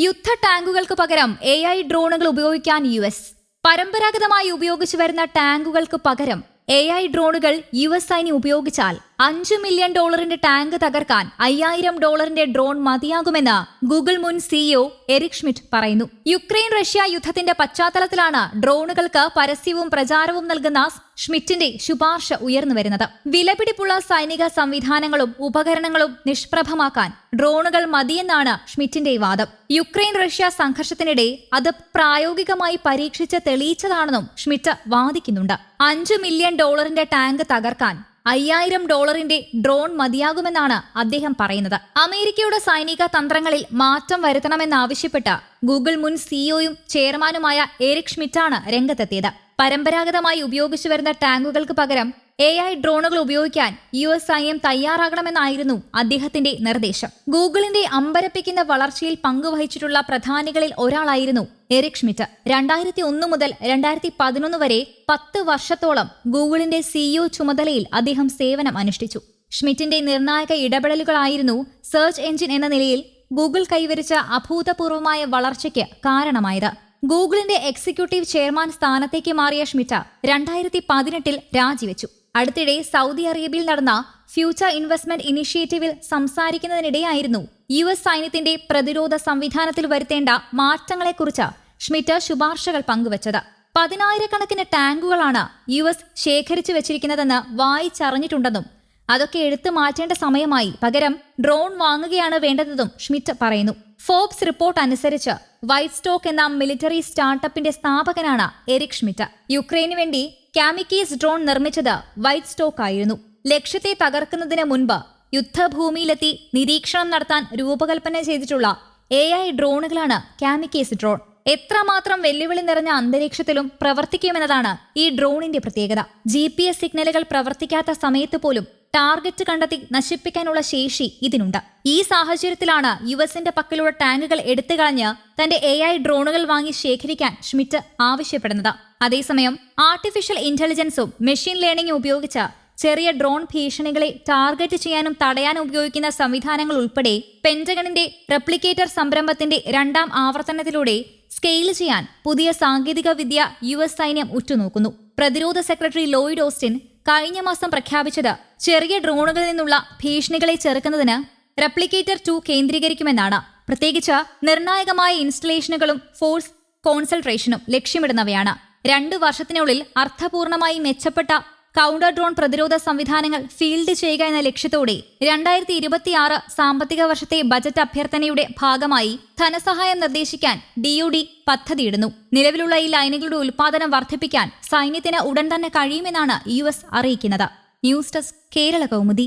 യുദ്ധ ടാങ്കുകൾക്ക് പകരം A I ഡ്രോണുകൾ ഉപയോഗിക്കാൻ യു എസ് പരമ്പരാഗതമായി ഉപയോഗിച്ചു വരുന്ന ടാങ്കുകൾക്ക് പകരം എ ഐ ഡ്രോണുകൾ യു എസ് സൈന്യം ഉപയോഗിച്ചാൽ അഞ്ചു മില്യൺ ഡോളറിന്റെ ടാങ്ക് തകർക്കാൻ അയ്യായിരം ഡോളറിന്റെ ഡ്രോൺ മതിയാകുമെന്ന് ഗൂഗിൾ മുൻ സിഇഒ എറിക് ഷ്മിറ്റ് പറയുന്നു. യുക്രൈൻ റഷ്യ യുദ്ധത്തിന്റെ പശ്ചാത്തലത്തിലാണ് ഡ്രോണുകൾക്ക് പരസ്യവും പ്രചാരവും നൽകുന്ന ഷ്മിറ്റിന്റെ ശുപാർശ ഉയർന്നു വരുന്നത്. വിലപിടിപ്പുള്ള സൈനിക സംവിധാനങ്ങളും ഉപകരണങ്ങളും നിഷ്പ്രഭമാക്കാൻ ഡ്രോണുകൾ മതിയെന്നാണ് ഷ്മിറ്റിന്റെ വാദം. യുക്രൈൻ റഷ്യ സംഘർഷത്തിനിടെ അത് പ്രായോഗികമായി പരീക്ഷിച്ച് തെളിയിച്ചതാണെന്നും ഷ്മിറ്റ് വാദിക്കുന്നുണ്ട്. അഞ്ചു മില്യൺ ഡോളറിന്റെ ടാങ്ക് തകർക്കാൻ അയ്യായിരം ഡോളറിന്റെ ഡ്രോൺ മതിയാകുമെന്നാണ് അദ്ദേഹം പറയുന്നത്. അമേരിക്കയുടെ സൈനിക തന്ത്രങ്ങളിൽ മാറ്റം വരുത്തണമെന്നാവശ്യപ്പെട്ട് ഗൂഗിൾ മുൻ സിഇഒയും ചെയർമാനുമായ എറിക് ഷ്മിറ്റാണ് രംഗത്തെത്തിയത്. പരമ്പരാഗതമായി ഉപയോഗിച്ചു വരുന്ന ടാങ്കുകൾക്ക് പകരം എ ഐ ഡ്രോണുകൾ ഉപയോഗിക്കാൻ യു എസ് ഐ എം തയ്യാറാകണമെന്നായിരുന്നു അദ്ദേഹത്തിന്റെ നിർദ്ദേശം. ഗൂഗിളിന്റെ അമ്പരപ്പിക്കുന്ന വളർച്ചയിൽ പങ്കുവഹിച്ചിട്ടുള്ള പ്രധാനികളിൽ ഒരാളായിരുന്നു എറിക് ഷ്മിറ്റ് രണ്ടായിരത്തി ഒന്ന് മുതൽ രണ്ടായിരത്തി പതിനൊന്ന് വരെ പത്ത് വർഷത്തോളം ഗൂഗിളിന്റെ സിഇഒ ചുമതലയിൽ അദ്ദേഹം സേവനം അനുഷ്ഠിച്ചു. ഷ്മിറ്റിന്റെ നിർണായക ഇടപെടലുകളായിരുന്നു സെർച്ച് എഞ്ചിൻ എന്ന നിലയിൽ ഗൂഗിൾ കൈവരിച്ച അഭൂതപൂർവമായ വളർച്ചയ്ക്ക് കാരണമായത്. ഗൂഗിളിന്റെ എക്സിക്യൂട്ടീവ് ചെയർമാൻ സ്ഥാനത്തേക്ക് മാറിയ ഷ്മിറ്റ രണ്ടായിരത്തി പതിനെട്ടിൽ രാജിവെച്ചു. അടുത്തിടെ സൗദി അറേബ്യയിൽ നടന്ന ഫ്യൂച്ചർ ഇൻവെസ്റ്റ്മെന്റ് ഇനിഷ്യേറ്റീവിൽ സംസാരിക്കുന്നതിനിടെയായിരുന്നു യു എസ് സൈന്യത്തിന്റെ പ്രതിരോധ സംവിധാനത്തിൽ വരുത്തേണ്ട മാറ്റങ്ങളെക്കുറിച്ച് ഷ്മിറ്റ് ശുപാർശകൾ പങ്കുവച്ചത്. പതിനായിരക്കണക്കിന് ടാങ്കുകളാണ് യു എസ് ശേഖരിച്ചു വെച്ചിരിക്കുന്നതെന്ന് വായിച്ചറിഞ്ഞിട്ടുണ്ടെന്നും അതൊക്കെ എടുത്തു മാറ്റേണ്ട സമയമായി പകരം ഡ്രോൺ വാങ്ങുകയാണ് വേണ്ടതെന്നും ഷ്മിറ്റ് പറയുന്നു. ഫോബ്സ് റിപ്പോർട്ട് അനുസരിച്ച് വൈറ്റ് സ്റ്റോക്ക് എന്ന മിലിറ്ററി സ്റ്റാർട്ടപ്പിന്റെ സ്ഥാപകനാണ് എറിക് ഷ്മിറ്റ്. യുക്രൈനു വേണ്ടി കാമിക്കീസ് ഡ്രോൺ നിർമ്മിച്ചത് വൈറ്റ് സ്റ്റോക്ക് ആയിരുന്നു ലക്ഷ്യത്തെ തകർക്കുന്നതിന് മുൻപ് യുദ്ധഭൂമിയിലെത്തി നിരീക്ഷണം നടത്താൻ രൂപകൽപ്പന ചെയ്തിട്ടുള്ള എ ഐ ഡ്രോണുകളാണ് കാമിക്കേസ് ഡ്രോൺ. എത്രമാത്രം വെല്ലുവിളി നിറഞ്ഞ അന്തരീക്ഷത്തിലും പ്രവർത്തിക്കുമെന്നതാണ് ഈ ഡ്രോണിന്റെ പ്രത്യേകത. ജി പി എസ് സിഗ്നലുകൾ പ്രവർത്തിക്കാത്ത സമയത്ത് പോലും ടാർഗറ്റ് കണ്ടെത്തി നശിപ്പിക്കാനുള്ള ശേഷി ഇതിനുണ്ട്. ഈ സാഹചര്യത്തിലാണ് യു എസിന്റെ പക്കലുള്ള ടാങ്കുകൾ എടുത്തു കളഞ്ഞ് തന്റെ എ ഐ ഡ്രോണുകൾ വാങ്ങി ശേഖരിക്കാൻ ഷ്മിറ്റ് ആവശ്യപ്പെടുന്നത്. അതേസമയം ആർട്ടിഫിഷ്യൽ ഇന്റലിജൻസും മെഷീൻ ലേണിംഗും ഉപയോഗിച്ച് ചെറിയ ഡ്രോൺ ഭീഷണികളെ ടാർഗറ്റ് ചെയ്യാനും തടയാനും ഉപയോഗിക്കുന്ന സംവിധാനങ്ങൾ ഉൾപ്പെടെ പെന്റഗണിന്റെ റെപ്ലിക്കേറ്റർ സംരംഭത്തിന്റെ രണ്ടാം ആവർത്തനത്തിലൂടെ സ്കെയിൽ ചെയ്യാൻ പുതിയ സാങ്കേതിക വിദ്യ യു എസ് സൈന്യം ഉറ്റുനോക്കുന്നു. പ്രതിരോധ സെക്രട്ടറി ലോയിഡ് ഓസ്റ്റിൻ കഴിഞ്ഞ മാസം പ്രഖ്യാപിച്ചത് ചെറിയ ഡ്രോണുകളിൽ നിന്നുള്ള ഭീഷണികളെ ചെറുക്കുന്നതിന് റെപ്ലിക്കേറ്റർ ടു കേന്ദ്രീകരിക്കുമെന്നാണ്. പ്രത്യേകിച്ച് നിർണായകമായ ഇൻസ്റ്റലേഷനുകളും ഫോഴ്സ് കോൺസെൻട്രേഷനും ലക്ഷ്യമിടുന്നവയാണ്. രണ്ടു വർഷത്തിനുള്ളിൽ അർത്ഥപൂർണമായി മെച്ചപ്പെട്ട കൗണ്ടർ ഡ്രോൺ പ്രതിരോധ സംവിധാനങ്ങൾ ഫീൽഡ് ചെയ്യുക എന്ന ലക്ഷ്യത്തോടെ രണ്ടായിരത്തി ഇരുപത്തിയാറ് സാമ്പത്തിക വർഷത്തെ ബജറ്റ് അഭ്യർത്ഥനയുടെ ഭാഗമായി ധനസഹായം നിർദ്ദേശിക്കാൻ ഡിഒഡി പദ്ധതിയിടുന്നു. നിലവിലുള്ള ഈ ലൈനുകളുടെ ഉൽപാദനം വർദ്ധിപ്പിക്കാൻ സൈന്യത്തിന് ഉടൻ തന്നെ കഴിയുമെന്നാണ് യു അറിയിക്കുന്നത്. News desk Kerala Kaumudi.